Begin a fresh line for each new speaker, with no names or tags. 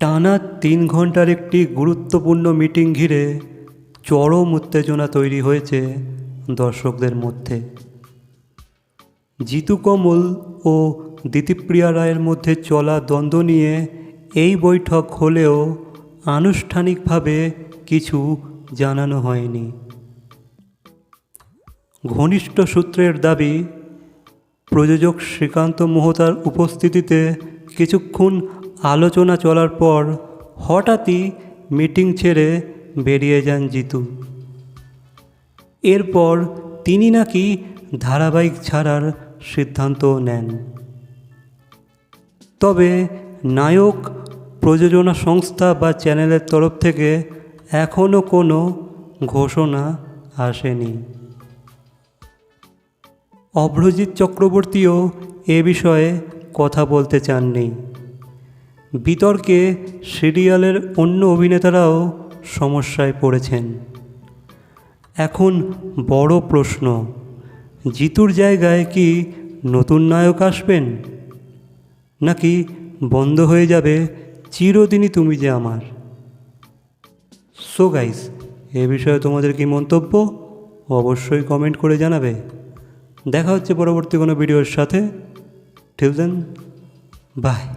টানা তিন ঘণ্টার একটি গুরুত্বপূর্ণ মিটিং ঘিরে চরম উত্তেজনা তৈরি হয়েছে দর্শকদের মধ্যে। জিতু কমল ও দিতিপ্রিয়া রায়ের মধ্যে চলা দ্বন্দ্ব নিয়ে এই বৈঠক হলেও আনুষ্ঠানিকভাবে কিছু জানানো হয়নি। ঘনিষ্ঠ সূত্রের দাবি, প্রযোজক শ্রীকান্ত মোহতার উপস্থিতিতে কিছুক্ষণ আলোচনা চলার পর হঠাৎই মিটিং ছেড়ে বেরিয়ে যান জিতু। এরপর তিনি নাকি ধারাবাহিক ছাড়ার সিদ্ধান্ত নেন। তবে নায়ক, প্রযোজনা সংস্থা বা চ্যানেলের তরফ থেকে এখনও কোনো ঘোষণা আসেনি। অভ্রজিৎ চক্রবর্তীও এ বিষয়ে কথা বলতে চাননি। বিতর্কে সিরিয়ালের অন্য অভিনেতারাও সমস্যায় পড়েছেন। এখন বড় প্রশ্ন, জিতুর জায়গায় কি নতুন নায়ক আসবেন? নাকি বন্ধ হয়ে যাবে চিরদিনই তুমি যে আমার? সো গাইস এ বিষয়ে তোমাদের কি মন্তব্য? অবশ্যই কমেন্ট করে জানাবে। দেখা হচ্ছে পরবর্তী কোনো ভিডিওর সাথে। Till then by